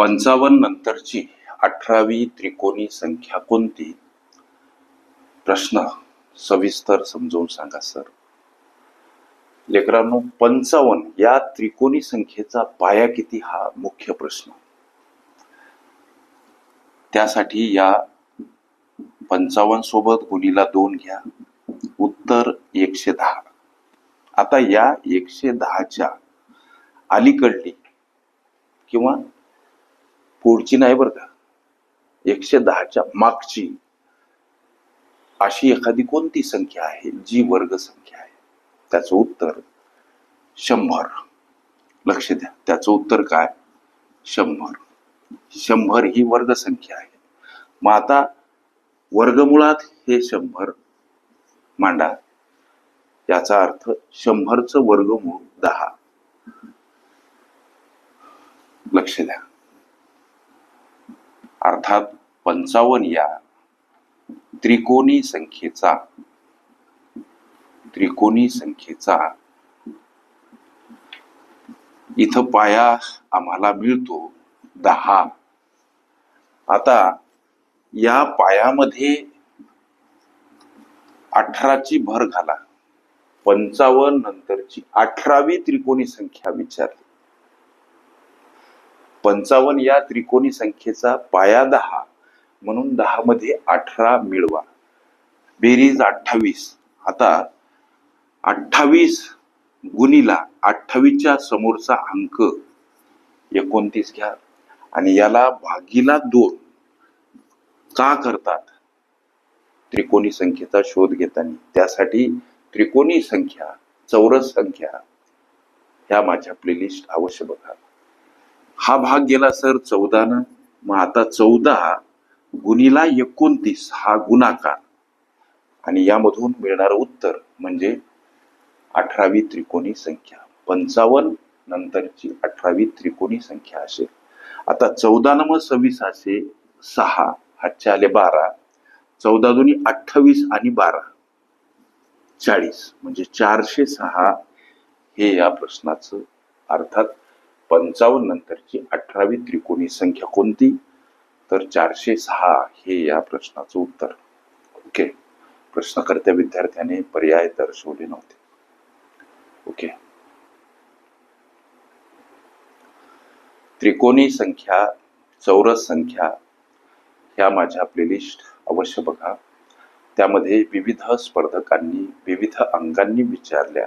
पंचावन्न नंतरची अठरावी त्रिकोणी संख्या कोणती? प्रश्न सविस्तर समजवून सांगा सर. लेकरांनो पंचावन्न या त्रिकोणी संख्येचा पाया किती हा मुख्य प्रश्न. त्यासाठी या पंचावन्न सोबत गुणीला दोन घ्या. उत्तर एकशे दहा. आता या एकशे दहाच्या अलीकडली किंवा पुढची नाही बरं का? एकशे दहाच्या मागची. अशी एखादी कोणती संख्या आहे? जी वर्ग संख्या आहे? त्याचं उत्तर शंभर. लक्ष द्या. त्याचं उत्तर काय? शंभर. शंभर ही वर्ग संख्या आहे. मग आता वर्गमुळात हे शंभर मांडा. याचा अर्थ शंभरचं वर्गमूळ दहा. लक्ष द्या. अर्थात पंचावन्न या त्रिकोणी संख्येचा त्रिकोणी संख्येचा इथं पाया आम्हाला मिळतो दहा. आता या पायामध्ये अठराची भर घाला. पंचावन्न नंतरची अठरावी त्रिकोणी संख्या विचारली. पंचावन्न या त्रिकोणी संख्येचा पाया दहा म्हणून दहा मध्ये अठरा मिळवा. बेरीज अठ्ठावीस. आता अठ्ठावीस गुणीला अठ्ठावीसच्या समोरचा अंक एकोणतीस घ्या. आणि याला भागीला दोन. का करतात? त्रिकोणी संख्येचा शोध घेताना. त्यासाठी त्रिकोणी संख्या चौरस संख्या ह्या माझ्या प्लेलिस्ट अवश्य बघा. हा भाग गेला सर चौदानं मग आता चौदा गुणीला एकोणतीस हा गुणाकार. आणि यामधून मिळणारं उत्तर म्हणजे अठरावी त्रिकोणी संख्या. पंचावन्न नंतरची अठरावी त्रिकोणी संख्या असेल. आता चौदा मग सव्वीस असे सहा हातचे आले बारा. चौदा दोन्ही अठ्ठावीस आणि बारा. चाळीस म्हणजे चारशे सहा हे या प्रश्नाचं अर्थात पंचावन्न नंतरची अठरावी त्रिकोणी संख्या कोणती? तर चारशे सहा हे या प्रश्नाचं उत्तर. ओके? प्रश्नकर्त्या विद्यार्थ्याने पर्याय दर्शवले नव्हते. ओके? त्रिकोणी संख्या चौरस संख्या ह्या माझ्या प्लेलिस्ट अवश्य बघा. त्यामध्ये विविध स्पर्धकांनी विविध अंगांनी विचारल्या.